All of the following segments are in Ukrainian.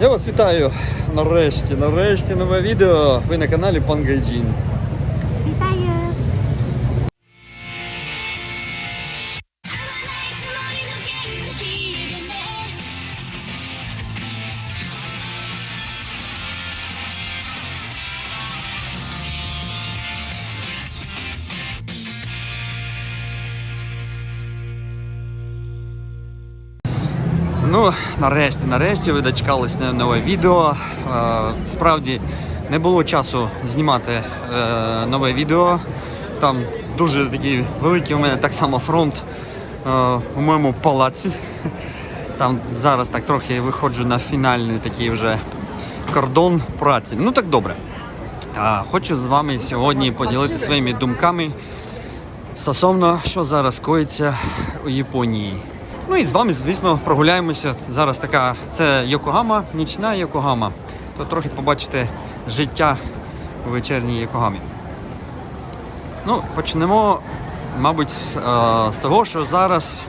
Я вас вітаю нарешті, нарешті нове відео. Ви на каналі Пан Гайджін. Вітаю! Ну, нарешті, нарешті ви дочекались нове відео. Е, Справді не було часу знімати е, нове відео. Там дуже такий великий у мене так само фронт е, у моєму палаці. Там зараз так трохи виходжу на фінальний такий вже кордон праці. Ну так добре. Хочу з вами сьогодні поділитися своїми думками стосовно, що зараз коїться у Японії. Ну і з вами, звісно, прогуляємося. Зараз така це Йокогама, нічна Йокогама. То трохи побачите життя у вечірній Йокогамі. Ну, почнемо, мабуть, з, е, того, що зараз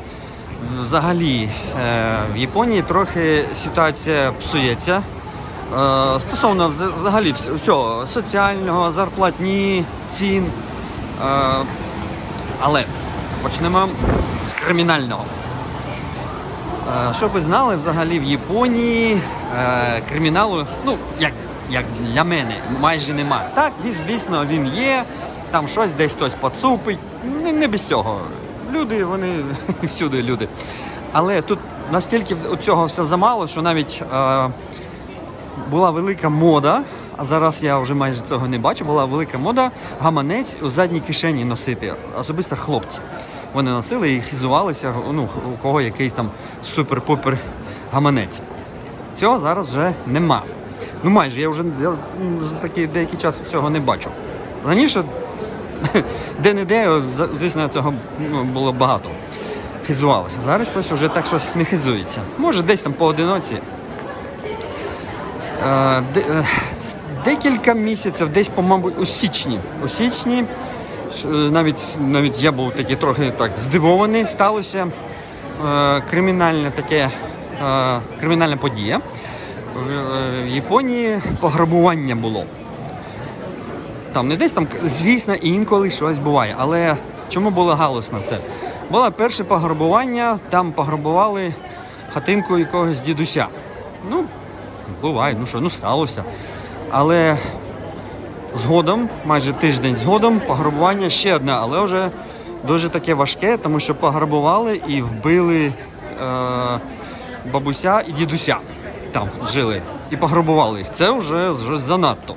взагалі е, в Японії трохи ситуація псується. Е, Стосовно взагалі всього соціального, зарплатні, цін. Але почнемо з кримінального. Щоб ви знали, взагалі в Японії е, криміналу, ну, як, як для мене, майже немає. Так, звісно, він є, там щось десь хтось поцупить, не, не без цього. Люди, вони всюди люди. Але тут настільки цього все замало, що навіть е, була велика мода, а зараз я вже майже цього не бачу. Була велика мода гаманець у задній кишені носити, особисто хлопці. Вони носили і хизувалися, ну, у кого якийсь там супер-пупер гаманець. Цього зараз вже нема. Ну майже я вже я, такий деякий час цього не бачу. Раніше де-не-де, звісно, цього ну, було багато. Хизувалося. Зараз щось вже так щось не хизується. Може, десь там поодиноці, Е, е, Декілька місяців, десь, по-моєму, у січні. У січні навіть, навіть я був такий трохи так здивований, сталося е, кримінальне таке, е, кримінальна подія. В, е, Японії пограбування було. Там не десь там, звісно, інколи щось буває. Але чому було галосно це? Було перше пограбування, там пограбували хатинку якогось дідуся. Ну, буває, ну що, ну сталося. Але згодом, майже тиждень згодом, пограбування ще одне, але вже дуже таке важке, тому що пограбували і вбили е, бабуся і дідуся. Там жили. І пограбували їх. Це вже, вже занадто.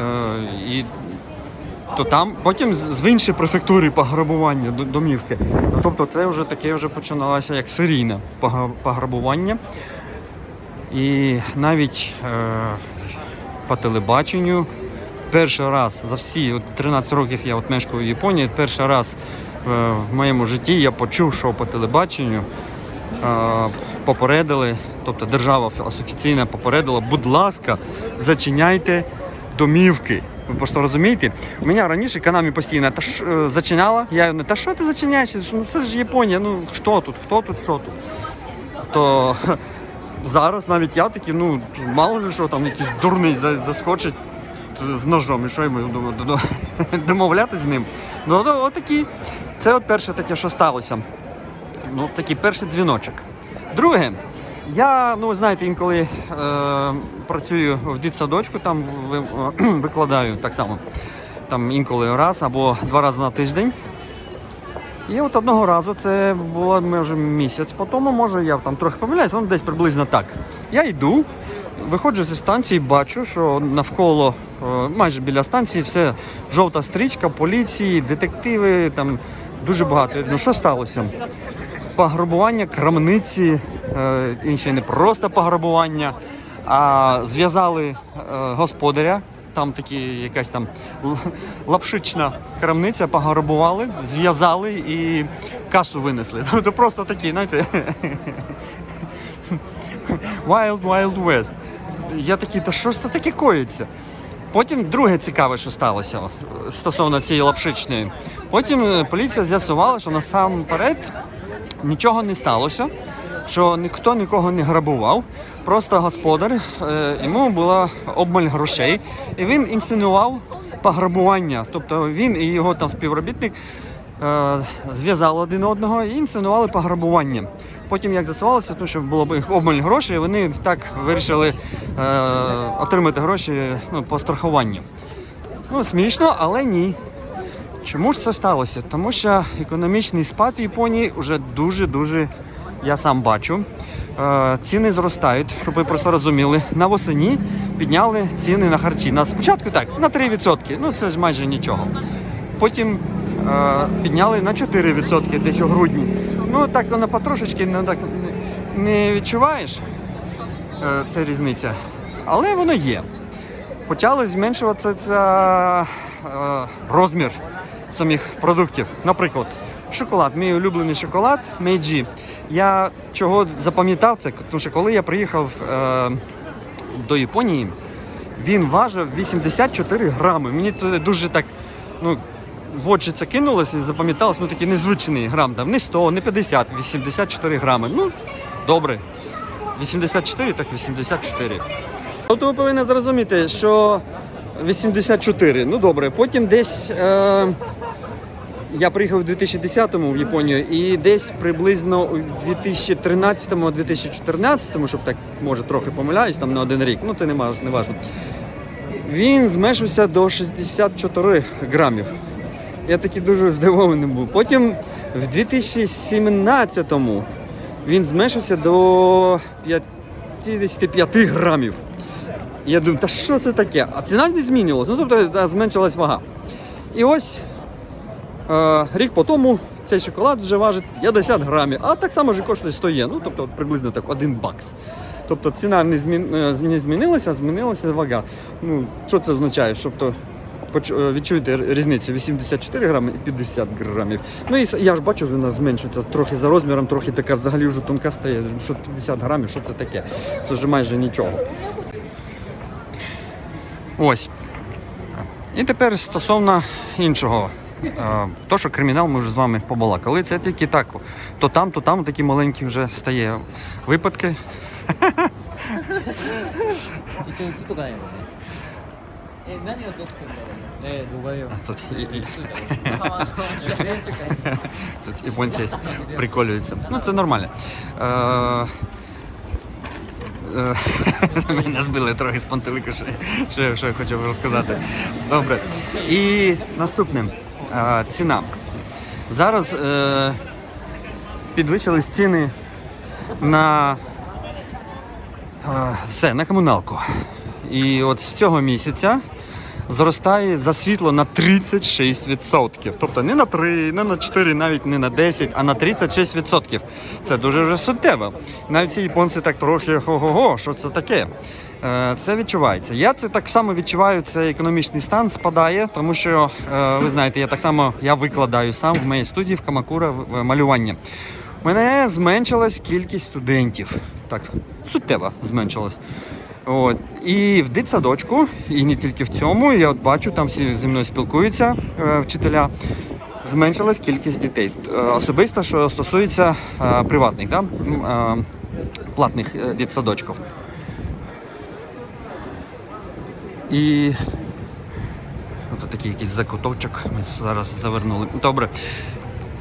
Е, і то там потім з іншої префектури пограбування до- домівки. Ну, тобто це вже таке вже починалося як серійне пограбування. І навіть е, по телебаченню перший раз за всі от 13 років я от мешкаю в Японії, перший раз е, в моєму житті я почув, що по телебаченню е, попередили, тобто держава офіційно попередила, будь ласка, зачиняйте домівки. Ви просто розумієте? У мене раніше канамі постійно та ж, е, зачиняла. Я не та що ти зачиняєш? Ну це ж Японія. Ну хто тут? Хто тут? Що тут? То зараз навіть я такий, ну мало ли що там якийсь дурний заскочить з ножом, і що йому домовляти з ним. Ну, отакі. Це от перше таке, що сталося. Ну, такий перший дзвіночок. Друге, я, ну знаєте, інколи е, працюю в дитсадочку, там ви- викладаю так само. Там інколи раз або два рази на тиждень. І от одного разу, це було може місяць по тому, може я там трохи помиляюсь, воно десь приблизно так. Я йду, виходжу зі станції, бачу, що навколо, е, майже біля станції, все жовта стрічка, поліції, детективи, там дуже багато. Ну що сталося? Пограбування крамниці, е, інше не просто пограбування, а зв'язали е, господаря. Там такі якась там лапшична крамниця, пограбували, зв'язали і касу винесли. Тобто просто такі, знаєте, Wild Wild West. Я такий, та що ж це таке коїться? Потім друге цікаве, що сталося стосовно цієї лапшичної. Потім е, поліція з'ясувала, що насамперед нічого не сталося. що ніхто нікого не грабував. Просто господар е, йому була обмаль грошей, і він інсценував пограбування. Тобто він і його там співробітник е, зв'язали один одного і інсценували пограбування. Потім, як з'ясувалося, тому що було обмаль грошей, вони так вирішили е, отримати гроші ну, по страхуванню. Ну, смішно, але ні. Чому ж це сталося? Тому що економічний спад в Японії вже дуже-дуже, я сам бачу. Е, ціни зростають, щоб ви просто розуміли. На восені підняли ціни на харчі. На спочатку так, на 3%. Ну це ж майже нічого. Потім е, підняли на 4% десь у грудні. Ну так воно потрошечки ну, так, не- не відчуваєш е, це різниця. Але воно є почали зменшуватися ця, е, розмір самих продуктів. Наприклад, шоколад, мій улюблений шоколад Meiji. Я чого запам'ятав це, тому що коли я приїхав е, до Японії, він важив 84 грами. Мені це дуже так, ну, в очі це кинулося і запам'яталось, ну такий незвичний грам. Там не 100, не 50, 84 грами. Ну, добре. 84, так 84. От ви повинні зрозуміти, що 84, ну добре, потім десь е, я приїхав у 2010-му в Японію і десь приблизно у 2013-2014, щоб так може трохи помиляюсь, там на один рік, ну це не, не важно. Він зменшився до 64 грамів. Я такий дуже здивований був. Потім в 2017-му він зменшився до 55 грамів. Я думаю, та що це таке? А ціна не змінювалася. Ну тобто зменшилась вага. І ось е, рік по тому цей шоколад вже важить 50 грамів, а так само вже коштує 100 є. Ну тобто приблизно так 1 бакс. Тобто ціна е, не змінилася, а змінилася вага. Ну, що це означає? Тобто відчуєте різницю 84 грами і 50 грамів. Ну і я ж бачу, вона зменшується трохи за розміром, трохи така взагалі вже тонка стає. Що 50 грамів, що це таке? Це вже майже нічого. Ось. І тепер стосовно іншого. Е, То, що кримінал ми вже з вами побалакали, це тільки так. То там, то там такі маленькі вже стає випадки. え何を撮ってんだろうねえ動画よ Тут, і, і, あの写真とか тут японці приколюються. Ну, це нормально. Е, е, Мене збили трохи з пантелику, що, що, я- що я хотів розказати. Добре. І наступне. Е, Ціна. Зараз е, підвищились ціни на е, все, на комуналку. І от з цього місяця зростає за світло на 36%. Тобто не на 3, не на 4, навіть не на 10, а на 36%. Це дуже вже суттєво. Навіть ці японці так трохи ого-го, що це таке. Е, Це відчувається. Я це так само відчуваю, це економічний стан спадає, тому що е, ви знаєте, я так само я викладаю сам в моїй студії в Камакура в малювання. У мене зменшилась кількість студентів. Так, суттєво зменшилась. От. І в дитсадочку, і не тільки в цьому, я от бачу, там всі зі мною спілкуються е, вчителя. Зменшилась кількість дітей. Е, особисто, що стосується е, приватних, да? е, платних е, дитсадочків. І Ось такий якийсь закуточок ми зараз завернули. Добре.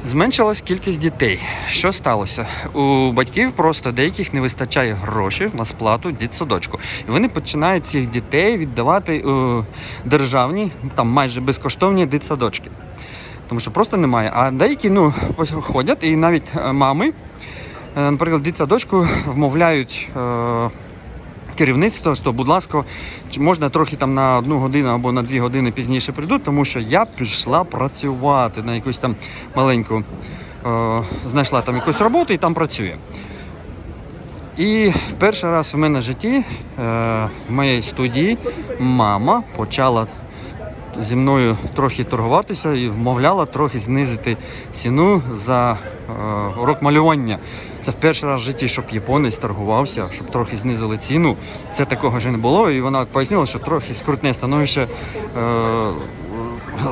Зменшилась кількість дітей. Що сталося? У батьків просто деяких не вистачає грошей на сплату дитсадочку. І вони починають цих дітей віддавати у державні, там майже безкоштовні дитсадочки. Тому що просто немає. А деякі ну, ходять, і навіть е, мами, е, наприклад, дитсадочку вмовляють. е, керівництво, що, будь ласка, можна трохи там на одну годину або на дві години пізніше прийду, тому що я пішла працювати на якусь там маленьку, е, знайшла там якусь роботу і там працює. І перший раз у мене в житті е, в моїй студії мама почала зі мною трохи торгуватися і вмовляла трохи знизити ціну за е, урок малювання. Це в перший раз в житті, щоб японець торгувався, щоб трохи знизили ціну. Це такого вже не було. І вона пояснила, що трохи скрутне становище е,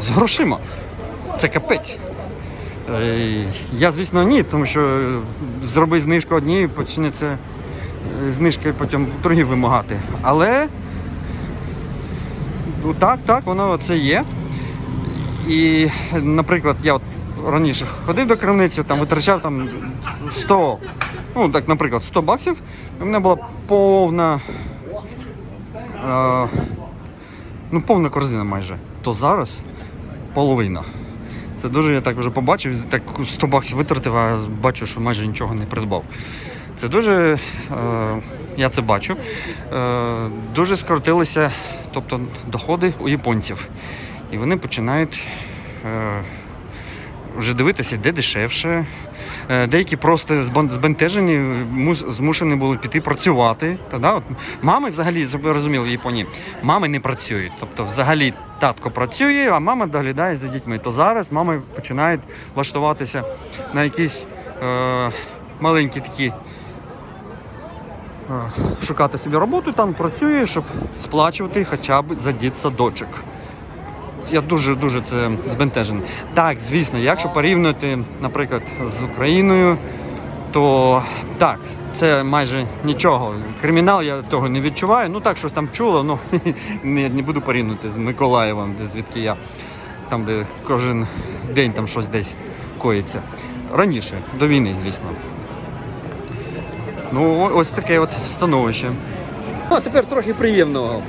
з грошима. Це капець. Е, Я, звісно, ні, тому що зроби знижку однієї, почнеться е, знижки потім другі вимагати. Але ну, так, так, воно це є. І, наприклад, я от раніше ходив до крамниці, там витрачав там 100, ну так, наприклад, 100 баксів, і в мене була повна, е, ну, повна корзина майже. То зараз половина. Це дуже я так вже побачив, так 100 баксів витратив, а бачу, що майже нічого не придбав. Це дуже, е, я це бачу, е, дуже скоротилися тобто, доходи у японців. І вони починають е, вже дивитися, де дешевше. Е, Деякі просто збентежені, змушені були піти працювати. Та, от Мами взагалі, розуміли в Японії, мами не працюють. Тобто, взагалі татко працює, а мама доглядає за дітьми. То зараз мами починають влаштуватися на якісь е, маленькі такі. е, Шукати собі роботу, там працює, щоб сплачувати хоча б за дітсадочок. Я дуже дуже це збентежений. Так, звісно, якщо порівнювати, наприклад, з Україною, то так, це майже нічого. Кримінал я того не відчуваю. Ну так, щось там чуло, ну не, не буду порівнювати з Миколаєвом, де звідки я, там, де кожен день там щось десь коїться. Раніше, до війни, звісно. Ну, ось таке от становище. А тепер трохи приємного.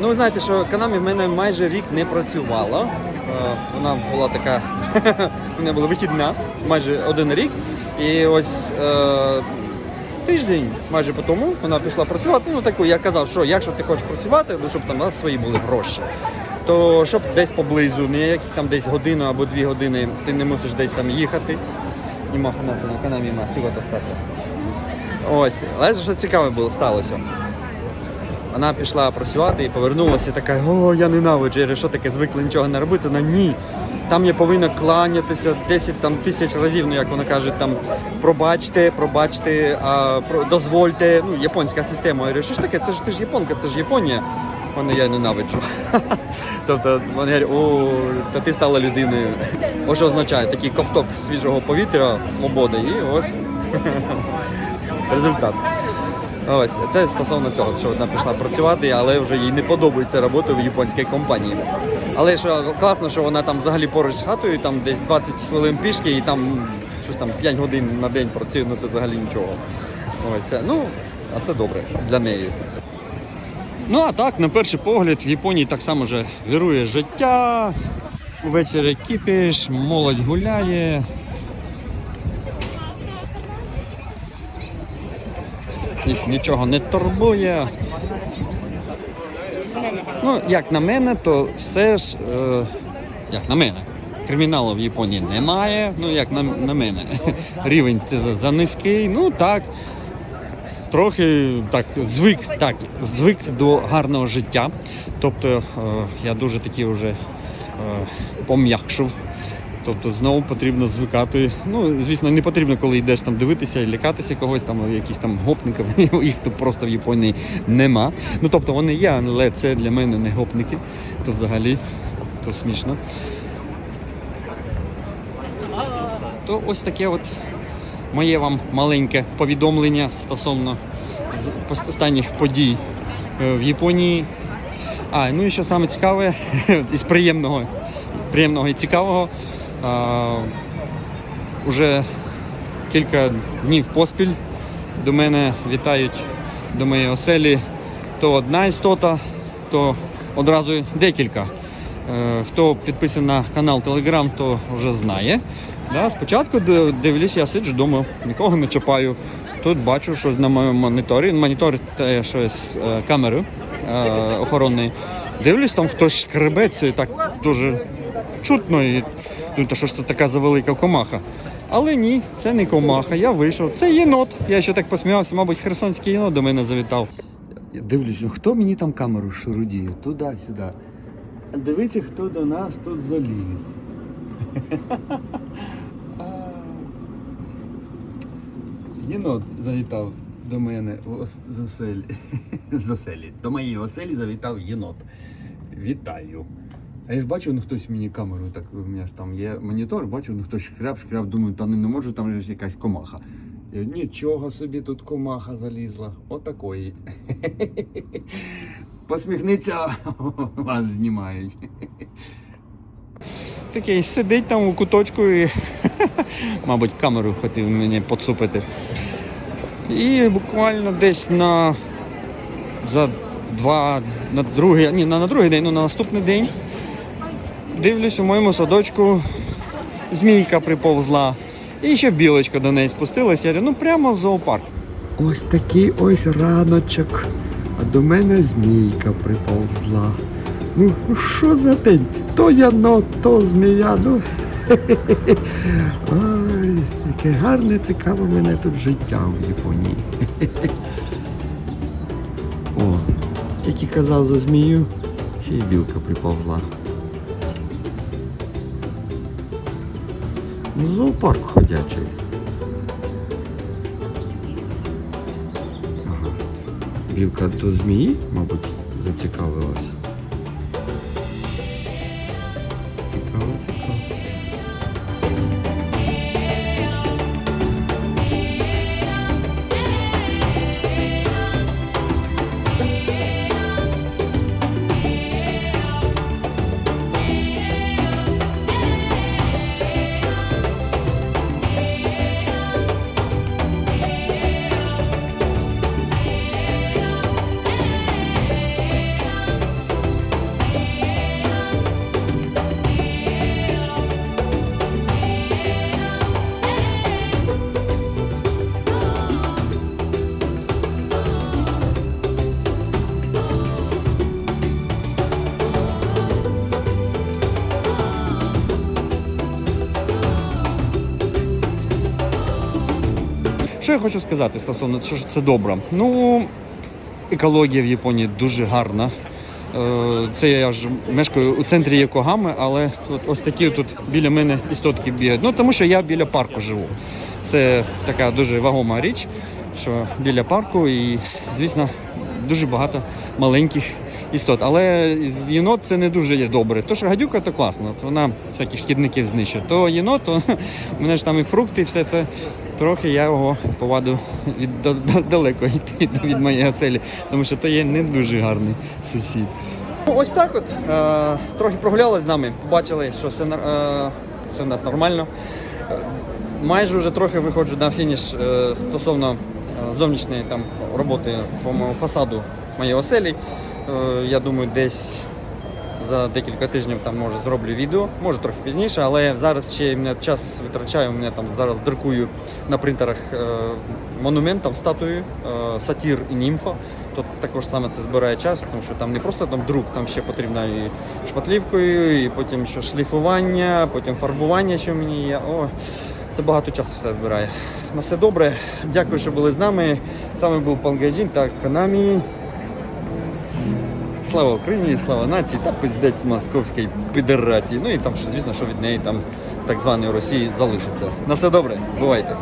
Ну, ви знаєте, що Канамі в мене майже рік не працювала. Вона була така, мене була вихідна майже один рік. І ось е, тиждень майже по тому вона пішла працювати. Ну, таку, я казав, що якщо ти хочеш працювати, ну, щоб там свої були гроші. То щоб десь поблизу, не як там десь годину або дві години, ти не мусиш десь там їхати. Нас на канамі ма сігота стати. Ось, але що цікаве було сталося. Вона пішла працювати і повернулася така, о, я ненавиджу, що таке звикли нічого не робити. Вона ні. Там я повинна кланятися 10 там, тисяч разів, ну як вона каже, там пробачте, пробачте, а, про, дозвольте. Ну, японська система. Я говорю, що ж таке? Це ж ти ж японка, це ж Японія. Вона я ненавиджу. тобто вони говорять, о, та ти стала людиною. Ось що означає такий ковток свіжого повітря, свободи, і ось результат. Ось це стосовно цього, що вона пішла працювати, але вже їй не подобається робота в японській компанії. Але що класно, що вона там взагалі поруч з хатою, там десь 20 хвилин пішки і там щось там 5 годин на день працює, ну то взагалі нічого. Ось. Ну, а це добре для неї. Ну а так, на перший погляд, в Японії так само вже вирує життя. Увечері кіпіш, молодь гуляє. Їх нічого не турбує. Ну, як на мене, то все ж, е, як на мене, криміналу в Японії немає. Ну, як на, на мене, рівень це за, за низький. Ну так, трохи так звик, так, звик до гарного життя. Тобто е, я дуже таки вже е, пом'якшив. Тобто знову потрібно звикати. Ну, звісно, не потрібно, коли йдеш там дивитися і лякатися когось, там якісь там гопників, їх тут просто в Японії нема. Ну тобто вони є, але це для мене не гопники, то взагалі то смішно. То ось таке от моє вам маленьке повідомлення стосовно останніх подій е, в Японії. А, ну і що саме цікаве, із приємного, приємного і цікавого. Уже кілька днів поспіль до мене вітають до моєї оселі то одна істота, то одразу декілька. Е, Хто підписаний на канал Telegram, то вже знає. Да, спочатку дивлюсь, я сиджу вдома, нікого не чіпаю. Тут бачу, що на моєму моніторі, монітор те, що з е, камери е, охоронної. Дивлюсь, там хтось шкребеться і так дуже чутно. І, ну, то що ж це така за велика комаха. Але ні, це не комаха, я вийшов. Це єнот. Я ще так посміявся, мабуть, херсонський єнот до мене завітав. Дивлюсь, ну хто мені там камеру шурудіє? Туди-сюди. Дивіться, хто до нас тут заліз. Єнот завітав до мене з оселі. З оселі. До моєї оселі завітав єнот. Вітаю. А я ж бачив, ну хтось мені камеру, так у мене ж там є монітор, бачив, ну хтось шкряб, шкряб, думаю, та не, не може там ж якась комаха. Я, нічого собі тут комаха залізла. Отакої. Посміхниться, вас знімають. Такий сидить там у куточку і, мабуть, камеру хотів мені поцупити. І буквально десь на за два, на другий, ні, на, на другий день, ну на наступний день дивлюсь у моєму садочку, змійка приповзла. І ще білочка до неї спустилася. Я ну прямо в зоопарк. Ось такий ось раночок. А до мене змійка приповзла. Ну, що за день? То янот, то змія. Ну. Ой, яке гарне, цікаве мене тут життя в Японії. О, тільки казав за змію, ще й білка приповзла. Зоопарк ходячий. Ага. Вівка до змії, мабуть, зацікавилась. Я хочу сказати стосовно що це добре. Ну, екологія в Японії дуже гарна. Е, Це я ж мешкаю у центрі Йокогами, але тут ось такі тут біля мене істотки бігають. Ну тому що я біля парку живу. Це така дуже вагома річ, що біля парку і, звісно, дуже багато маленьких істот. Але єнот це не дуже є добре. Що гадюка, то класно. От вона всяких шкідників знищує. То єнот, то у мене ж там і фрукти, і все це. Трохи я його поваду від да- да- далеко йти від моєї оселі, тому що то є не дуже гарний сусід. Ну, Ось так от. Е, трохи прогулялись з нами, побачили, що все, е, все в нас нормально. Майже вже трохи виходжу на фініш е, стосовно е, зовнішньої там роботи по фасаду моєї оселі. Е, я думаю, десь за декілька тижнів там може зроблю відео, може трохи пізніше, але зараз ще я час витрачаю. Мене там зараз друкую на принтерах е, монумент, там статую, е, сатір і німфа. То також саме це збирає час, тому що там не просто там друк, там ще потрібно і шпатлівкою, і потім ще шліфування, потім фарбування, що мені є. О, це багато часу все збирає. На все добре. Дякую, що були з нами. Вами був Пангажін та Канамі. Слава Україні, слава нації та пиздець московської федерації. Ну і там, що, звісно, що від неї там так званої Росії залишиться. На все добре, бувайте.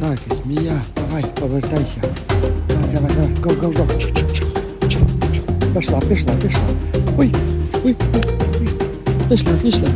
Так, змія, давай, повертайся. Давай, давай, давай, го, го, го. Чу, чу, чу, чу, чу. Пішла, пішла, пішла. Ой, ой, ой, ой. Пішла, пішла.